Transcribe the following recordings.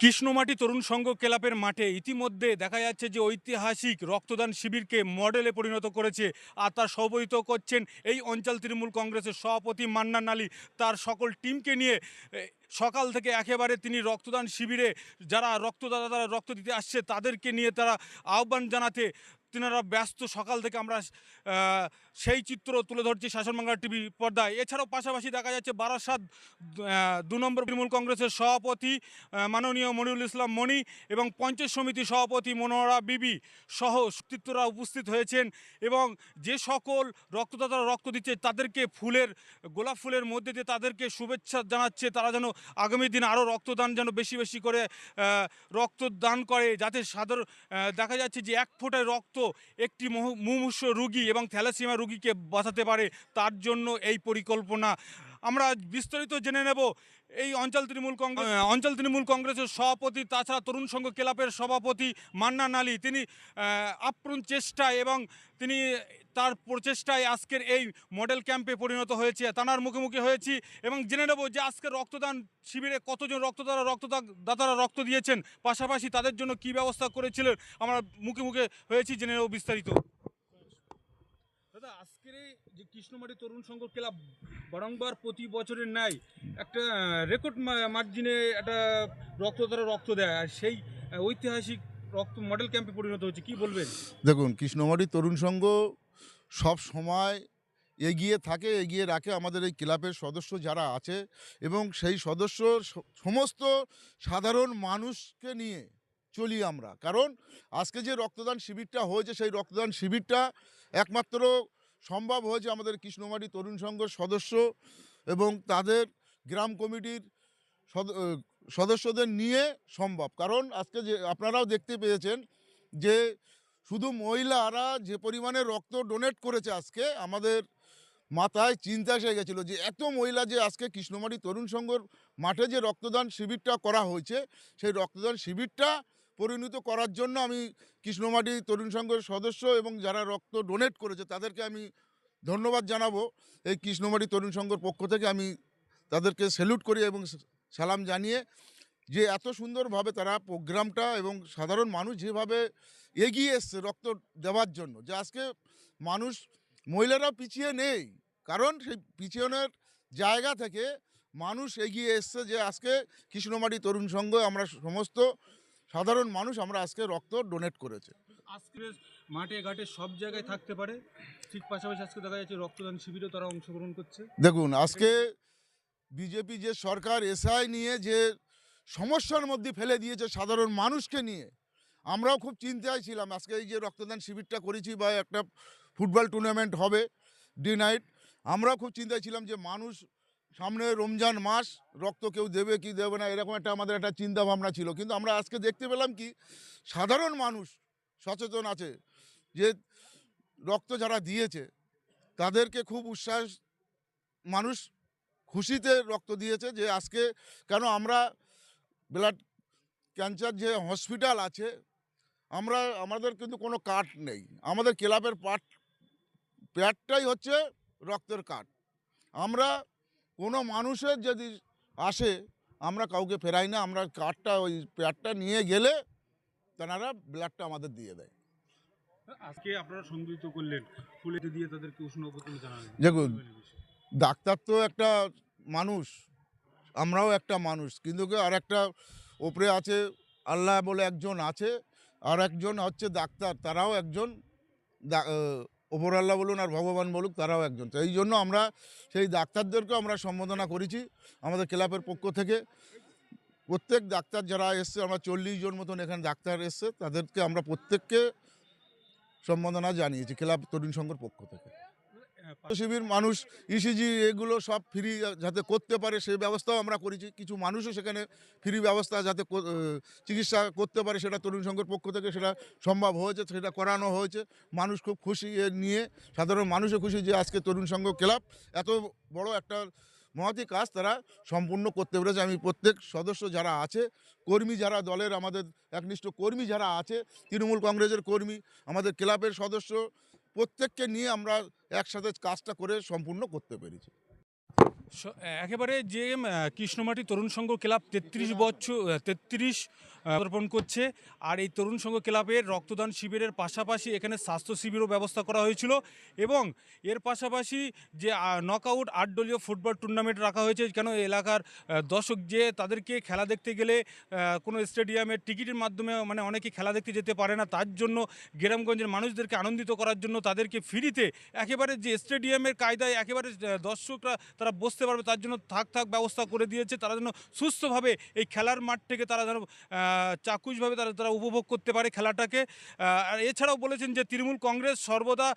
কৃষ্ণমাটি তরুণ সংঘ ক্লাবের মাঠে ইতিমধ্যে দেখা যাচ্ছে যে ঐতিহাসিক রক্তদান শিবিরকে মডেলে পরিণত করেছে আর তার সভাপতিত্ব করছেন এই অঞ্চল তৃণমূল কংগ্রেসের সভাপতি মান্নান আলী। তার সকল টিমকে নিয়ে সকাল থেকে একেবারে তিনি রক্তদান শিবিরে, যারা রক্তদাতা, তারা রক্ত দিতে আসছে, তাদেরকে নিয়ে তারা আহ্বান জানাতে তিনারা ব্যস্ত সকাল থেকে আমরা সেই চিত্র তুলে ধরছি শাসন বাংলা টিভি পর্দায়। এছাড়াও পাশাপাশি দেখা যাচ্ছে বারাসাত দু নম্বর তৃণমূল কংগ্রেসের সভাপতি মাননীয় মনিরুল ইসলাম মণি এবং পঞ্চায়েত সমিতি সভাপতি মনোহরা বিবি সহ ব্যক্তিত্বরা উপস্থিত হয়েছেন এবং যে সকল রক্তদাতারা রক্ত দিচ্ছে তাদেরকে ফুলের, গোলাপ ফুলের মধ্যে দিয়ে তাদেরকে শুভেচ্ছা জানাচ্ছে। তারা যেন আগামী দিন আরও রক্তদান যেন বেশি বেশি করে রক্তদান করে যাতে সাধারণ দেখা যাচ্ছে যে এক ফোঁটায় রক্ত একটি মুমূর্ষ রুগী এবং থ্যালাসিমা রুগীকে বাঁচাতে পারে তার জন্য এই পরিকল্পনা। আমরা বিস্তারিত জেনে নেব এই অঞ্চল তৃণমূল কংগ্রেস অঞ্চল তৃণমূল কংগ্রেসের সভাপতি তাছাড়া তরুণ সংঘ ক্লাবের সভাপতি মান্নান আলী তিনি আপ্রাণ চেষ্টায় এবং তিনি তার প্রচেষ্টায় আজকের এই মডেল ক্যাম্পে পরিণত হয়েছে। তানার মুখোমুখি হয়েছি এবং জেনে নেব যে আজকের রক্তদান শিবিরে কতজন রক্তদাতা রক্তদাতারা রক্ত দিয়েছেন। পাশাপাশি তাদের জন্য কি ব্যবস্থা করেছিলেন? আমরা মুখে মুখে হয়েছি জেনে নেব বিস্তারিত। দাদা আজকের এই যে কৃষ্ণমাটি তরুণ সংঘ ক্লাব বারংবার প্রতি বছরের ন্যায় একটা রেকর্ড মার্জিনে একটা রক্তদাতা রক্ত দেয়। আর সেই ঐতিহাসিক রক্ত মডেল ক্যাম্পে পরিণত হচ্ছে। কি বলবেন? দেখুন কৃষ্ণমাটি তরুণ সংঘ সব সময় এগিয়ে থাকে, এগিয়ে রাখে আমাদের এই ক্লাবের সদস্য যারা আছে এবং সেই সদস্য সমস্ত সাধারণ মানুষকে নিয়ে চলি আমরা। কারণ আজকে যে রক্তদান শিবিরটা হয়েছে, সেই রক্তদান শিবিরটা একমাত্র সম্ভব হয়েছে আমাদের কৃষ্ণমাটি তরুণ সংঘর সদস্য এবং তাদের গ্রাম কমিটির সদ- সদস্যদের নিয়ে সম্ভব। কারণ আজকে যে, আপনারাও দেখতে পেয়েছেন যে শুধু মহিলারা যে পরিমাণে রক্ত ডোনেট করেছে আজকে, আমাদের মাথায় চিন্তা এসে গেছিল যে এত মহিলা যে আজকে কৃষ্ণমাটি তরুণ সংঘর মাঠে যে রক্তদান শিবিরটা করা হয়েছে, সেই রক্তদান শিবিরটা পরিণত করার জন্য আমি কৃষ্ণমাটি তরুণ সংঘের সদস্য এবং যারা রক্ত ডোনেট করেছে তাদেরকে আমি ধন্যবাদ জানাব। এই কৃষ্ণমাটি তরুণ সংঘর পক্ষ থেকে আমি তাদেরকে স্যালুট করি এবং সালাম জানিয়ে যে এত সুন্দরভাবে তারা প্রোগ্রামটা এবং সাধারণ মানুষ যেভাবে এগিয়ে এসছে রক্ত দেওয়ার জন্য যে আজকে মানুষ, মহিলারা পিছিয়ে নেই। কারণ সেই পিছনের জায়গা থেকে মানুষ এগিয়ে এসছে যে আজকে কৃষ্ণমাটি তরুণ সংঘ আমরা সমস্ত সাধারণ মানুষ আমরা আজকে রক্ত ডোনেট করেছে। আজকে মাঠে ঘাটে সব জায়গায় থাকতে পারে। ঠিক পাশাপাশি আজকে দেখা যাচ্ছে রক্তদান শিবিরেও তারা অংশগ্রহণ করছে। দেখুন আজকে বিজেপি যে সরকার এসআই নিয়ে যে সমস্যার মধ্যে ফেলে দিয়েছে সাধারণ মানুষকে নিয়ে আমরাও খুব চিন্তায় ছিলাম আজকে এই যে রক্তদান শিবিরটা করেছি বা একটা ফুটবল টুর্নামেন্ট হবে ডে নাইট আমরাও খুব চিন্তায় ছিলাম যে মানুষ সামনে রমজান মাস, রক্ত কেউ দেবে কি দেবে না, এরকম একটা আমাদের একটা চিন্তা ভাবনা ছিল। কিন্তু আমরা আজকে দেখতে পেলাম কি, সাধারণ মানুষ সচেতন আছে যে রক্ত যারা দিয়েছে, তাদেরকে খুব উচ্ছ্বাস মানুষ খুশিতে রক্ত দিয়েছে যে আজকে কেন আমরা ব্লাড ক্যান্সার যে হসপিটাল আছে, আমরা, আমাদের কিন্তু কোনো কার্ড নেই। আমাদের ক্লাবের পাট প্যাডটাই হচ্ছে রক্তের কার্ড। আমরা কোনো মানুষের যদি আসে আমরা কাউকে ফেরাই না আমরা কার্ডটা ওই প্যাডটা নিয়ে গেলে তেনারা ব্লাডটা আমাদের দিয়ে দেয়। আজকে আপনারা সংযুক্ত করলেন ফুলে দিয়ে তাদেরকে উষ্ণ জানালেন। দেখুন, ডাক্তার তো একটা মানুষ আমরাও একটা মানুষ কিন্তু আর একটা ওপরে আছে আল্লাহ বলে একজন আছে আর একজন হচ্ছে ডাক্তার তারাও একজন দা- আহ, ওপর আল্লাহ বলুন আর ভগবান বলুক তারাও একজন। তো এই জন্য আমরা সেই ডাক্তারদেরকেও আমরা সম্বোধনা করেছি আমাদের ক্লাবের পক্ষ থেকে। প্রত্যেক ডাক্তার যারা এসছে আমরা চল্লিশ জন মতন এখানে ডাক্তার এসছে তাদেরকে আমরা প্রত্যেককে সম্বোধনা জানিয়েছি ক্লাব তরুণ সংঘর পক্ষ থেকে। শিবির মানুষ ইসিজি এগুলো সব ফ্রি যাতে করতে পারে সেই ব্যবস্থাও আমরা করেছি। কিছু মানুষও সেখানে ফ্রি ব্যবস্থা যাতে চিকিৎসা করতে পারে, সেটা তরুণ সংঘের পক্ষ থেকে সেটা সম্ভব হয়েছে, সেটা করানো হয়েছে। মানুষ খুব খুশি এ নিয়ে, সাধারণ মানুষও খুশি যে আজকে তরুণ সংঘ ক্লাব এত বড় একটা মহতি কাজ তারা সম্পূর্ণ করতে পেরেছে। আমি প্রত্যেক সদস্য যারা আছে, কর্মী যারা দলের আমাদের একনিষ্ঠ কর্মী যারা আছে, তৃণমূল কংগ্রেসের কর্মী, আমাদের ক্লাবের সদস্য প্রত্যেককে নিয়ে আমরা একসাথে কাজটা করে সম্পূর্ণ করতে পেরেছি। একেবারে যে কৃষ্ণমাটি তরুণ সংঘ ক্লাব তেত্রিশ বছর তেত্রিশ পদার্পণ করছে। আর এই তরুণ সংঘ ক্লাবের রক্তদান শিবিরের পাশাপাশি এখানে স্বাস্থ্য শিবিরও ব্যবস্থা করা হয়েছিল এবং এর পাশাপাশি যে নকআউট আট দলীয় ফুটবল টুর্নামেন্ট রাখা হয়েছে, কেন এলাকার দর্শক যে তাদেরকে খেলা দেখতে গেলে কোনো স্টেডিয়ামের টিকিটের মাধ্যমে মানে অনেকে খেলা দেখতে যেতে পারে না, তার জন্য গ্রামগঞ্জের মানুষদেরকে আনন্দিত করার জন্য তাদেরকে ফ্রিতে একেবারে যে স্টেডিয়ামের কায়দায় একেবারে দর্শকরা তারা বসতে পারবে, তার জন্য থাক থাক ব্যবস্থা করে দিয়েছে, তারা যেন সুস্থভাবে এই খেলার মাঠ থেকে তারা যেন আহ, চাক্ষুষভাবে তারা তারা উপভোগ করতে পারে খেলাটাকে। আর এছাড়াও বলেছেন যে তৃণমূল কংগ্রেস সর্বদা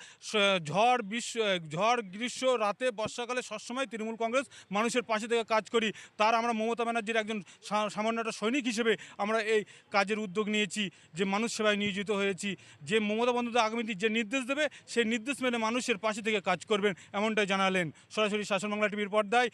ঝড় বিশ্ব ঝড় গ্রীষ্ম রাতে বর্ষাকালে সবসময় তৃণমূল কংগ্রেস মানুষের পাশে থেকে কাজ করি। তার আমরা মমতা ব্যানার্জির একজন সামান্য একটা সৈনিক হিসেবে আমরা এই কাজের উদ্যোগ নিয়েছি যে মানুষ সেবায় নিয়োজিত হয়েছি যে মমতা বন্দ্যোপাধ্যায় আগামী দিন যে নির্দেশ দেবে সেই নির্দেশ মেনে মানুষের পাশে থেকে কাজ করবেন এমনটাই জানালেন সরাসরি শাসন বাংলা টিভির পর্দায়।